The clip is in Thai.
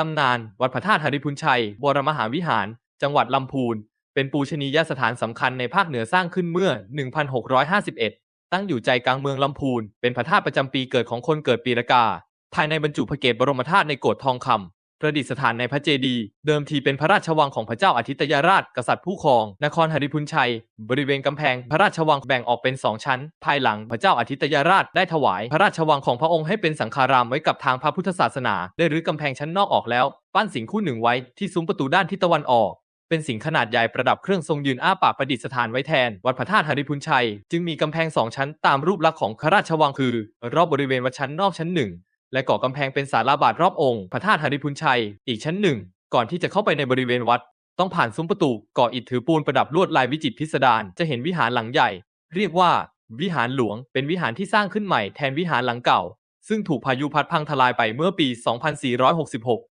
ตำนาน วัดพระธาตุหริพุนชัย วรมหาวิหาร จังหวัดลำพูน เป็นปูชนียสถานสำคัญในภาคเหนือสร้างขึ้นเมื่อ 1651 ตั้งอยู่ใจกลางเมืองลำพูน เป็นพระธาตุประจำปีเกิดของคนเกิดปีละกา ภายในบรรจุพระเกศบรมธาตุในโกรธทองคำ ประดิษฐานในพระเจดีย์เดิมทีเป็นพระราชวังของพระเจ้าอาทิตยราชกษัตริย์ผู้ครอง นครหริพุนชัย บริเวณกำแพงพระราชวังแบ่งออกเป็นสองชั้น ภายหลังพระเจ้าอาทิตยราชได้ถวายพระราชวังของพระองค์ให้เป็นสังฆารามไว้กับทางพระพุทธศาสนา ได้รื้อกำแพงชั้นนอกออกแล้ว ปั้นสิงคู่หนึ่งไว้ที่ซุ้มประตูด้านทิศตะวันออกเป็นสิงขนาดใหญ่ประดับเครื่องทรงยืนอ้าปากประดิษฐานไว้แทน วัดพระธาตุหริพุนชัย จึงมีกำแพงสองชั้นตามรูปลักษณ์ของพระราชวังคือ รอบบริเวณวัดชั้นนอกชั้นหนึ่ง และก่อกำแพงเป็นสาลาบาทรอบองค์พระธาตุหริพุนชัย อีกชั้นหนึ่ง ก่อนที่จะเข้าไปในบริเวณวัด ต้องผ่านซุ้มประตูก่ออิฐถือปูนประดับลวดลายวิจิตรพิสดารจะเห็นวิหารหลังใหญ่ เรียกว่า วิหารหลวง เป็นวิหารที่สร้างขึ้นใหม่แทนวิหารหลังเก่า ซึ่งถูกพายุพัดพังทลายไปเมื่อปี 2466